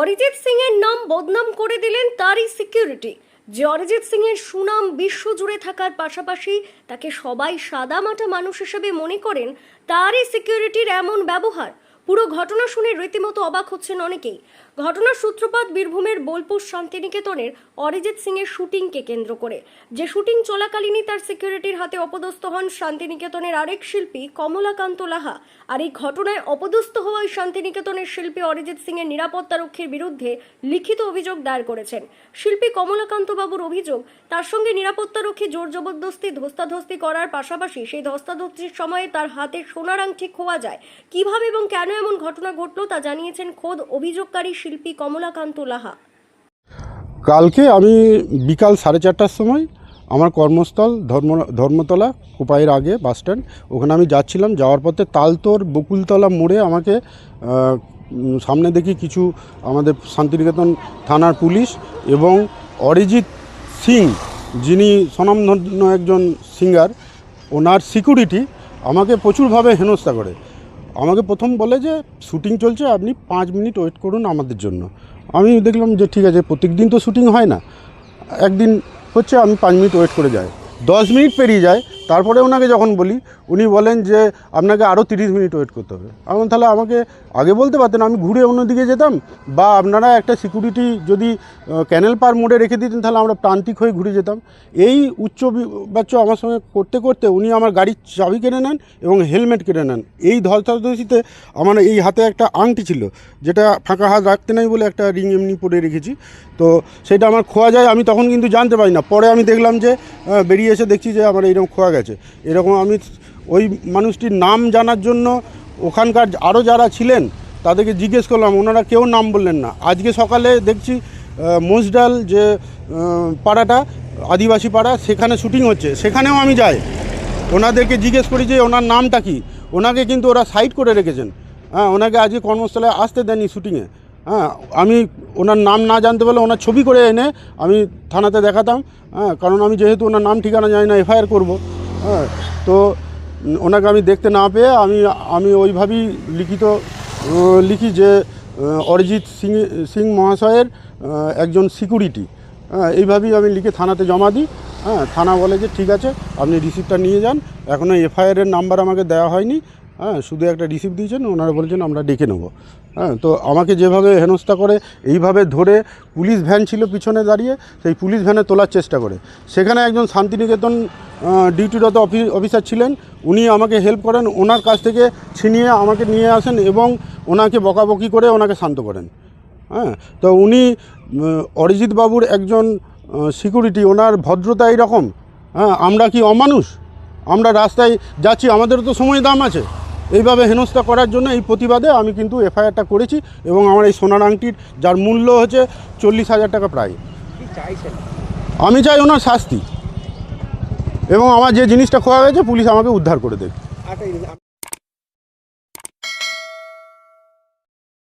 অরিজিৎ সিং এর নাম বদনাম করে দিলেন তারই সিকিউরিটি যে অরিজিৎ সিং এর সুনাম বিশ্বজুড়ে থাকার পাশাপাশি তাকে সবাই সাদামাটা মানুষ হিসেবে মনে করেন, তারই সিকিউরিটির এমন ব্যবহার। পুরো ঘটনা শুনে রীতিমতো অবাক হচ্ছেন অনেকেই। ঘটনার সূত্রপাত বীরভূমের বোলপুর শান্তিনিকেতনের অরিজিৎ সিং এর শুটিংকে কেন্দ্র করে। যে শুটিং চলাকালীনই তার সিকিউরিটির হাতে অপদস্থ হন শান্তিনিকেতনের আরেক শিল্পী কমলাকান্ত লাহা। আর এই ঘটনায় অপদস্থ হওয়া ওই শান্তিনিকেতনের শিল্পী অরিজিৎ সিং এর নিরাপত্তারক্ষীর বিরুদ্ধে লিখিত অভিযোগ দায়ের করেছেন। শিল্পী কমলাকান্ত বাবুর অভিযোগ, তার সঙ্গে নিরাপত্তারক্ষী জোর জবরদস্তি, ধস্তাধস্তি করার পাশাপাশি সেই ধস্তাধস্তির সময়ে তার হাতে সোনার আংটি খোয়া যায়। কীভাবে এবং কেন এমন ঘটনা ঘটলো তা জানিয়েছেন খোদ অভিযোগকারী শিল্পী কমলাকান্ত লাহা। কালকে আমি বিকাল সাড়ে চারটার সময় আমার কর্মস্থল ধর্ম, ধর্মতলা, কোপাইয়ের আগে বাস স্ট্যান্ড, ওখানে আমি যাচ্ছিলাম। যাওয়ার পথে তালতোর বকুলতলা মোড়ে আমাকে সামনে দেখি কিছু আমাদের শান্তিনিকেতন থানার পুলিশ এবং অরিজিৎ সিং, যিনি স্বনামধন্য একজন সিঙ্গার, ওনার সিকিউরিটি আমাকে প্রচুরভাবে হেনস্থা করে। আমাকে প্রথম বলে যে শুটিং চলছে, আপনি পাঁচ মিনিট ওয়েট করুন আমাদের জন্য। আমি দেখলাম যে ঠিক আছে প্রত্যেক দিন তো শুটিং হয় না। একদিন হচ্ছে আমি পাঁচ মিনিট ওয়েট করে যাই। দশ মিনিট পেরিয়ে যায় তারপরে ওনাকে যখন বলি, উনি বলেন যে, আপনাকে আরও তিরিশ মিনিট ওয়েট করতে হবে। এখন তাহলে আমাকে আগে বলতে পারতেন, আমি ঘুরে অন্যদিকে যেতাম? বা আপনারা একটা সিকিউরিটি যদি ক্যানেল পার মোড়ে রেখে দিতেন, তাহলে আমরা প্রান্তিক হয়ে ঘুরে যেতাম? এই উচ্চ বাচ্চ আমার সঙ্গে করতে করতে উনি আমার গাড়ির চাবি কিনে নেন এবং হেলমেট কিনে নেন। এই ধলতাদশিতে আমার এই হাতে একটা আংটি ছিল, যেটা ফাঁকা হাত রাখতে নাই বলে একটা রিং এমনি পরে রেখেছি। তো সেটা আমার খোয়া যায়, আমি তখন কিন্তু জানতে পারি না। পরে আমি দেখলাম যে বেরিয়ে এসে দেখছি যে, আমার এইরকম খোয়া গেছে। এরকম আমি ওই মানুষটির নাম জানার জন্য ওখানকার আরও যারা ছিলেন তাদেরকে জিজ্ঞেস করলাম ওনারা কেউ নাম বললেন না। আজকে সকালে দেখছি আহ, মোজডাল যে পাড়াটা আদিবাসী পাড়া সেখানে শুটিং হচ্ছে। সেখানেও আমি যাই। ওনাদেরকে জিজ্ঞেস করি যে ওনার নামটা কি? ওনাকে কিন্তু ওরা সাইড করে রেখেছেন। হ্যাঁ ওনাকে আজকে কর্মস্থলে আসতে দেননি শুটিংয়ে। হ্যাঁ আমি ওনার নাম না জানতে পারলে ওনার ছবি করে এনে আমি থানাতে দেখাতাম। হ্যাঁ কারণ আমি যেহেতু ওনার নাম ঠিকানা জানি না এফআইআর করব। হ্যাঁ তো ওনাকে আমি দেখতে না পেয়ে আমি আমি ওইভাবেই লিখিত লিখি যে অরিজিৎ সিং সিং মহাশয়ের একজন সিকিউরিটি। হ্যাঁ এইভাবেই আমি লিখে থানাতে জমা দিই। হ্যাঁ থানা বলে যে, ঠিক আছে, আপনি রিসিপ্টটা নিয়ে যান। এখনও এফআইআরের নাম্বার আমাকে দেওয়া হয়নি। হ্যাঁ শুধু একটা রিসিপ্ট দিয়েছেন, ওনারা বলছেন আমরা ডেকে নেব। হ্যাঁ তো আমাকে যেভাবে হেনস্থা করে, এইভাবে ধরে পুলিশ ভ্যান ছিল পিছনে দাঁড়িয়ে, সেই পুলিশ ভ্যানে তোলার চেষ্টা করে। সেখানে একজন শান্তিনিকেতন ডিউটিরত অফি- অফিসার ছিলেন, উনি আমাকে হেল্প করেন, ওনার কাছ থেকে ছিনিয়ে আমাকে নিয়ে আসেন এবং ওনাকে বকাবকি করে ওনাকে শান্ত করেন। হ্যাঁ তো উনি অরিজিৎ বাবুর একজন সিকিউরিটি ওনার ভদ্রতা এইরকম। হ্যাঁ আমরা কি অমানুষ? আমরা রাস্তায় যাচ্ছি, আমাদেরও তো সময় দাম আছে। এইভাবে হেনস্থা করার জন্য এই প্রতিবাদে আমি কিন্তু এফআইআরটা করেছি এবং আমার এই সোনার আংটির যার মূল্য হচ্ছে চল্লিশ হাজার টাকা প্রায়। আমি চাই ওনার শাস্তি। এবং আমার যে জিনিসটা খোয়া গেছে পুলিশ আমাকে উদ্ধার করে দেবে। আচ্ছা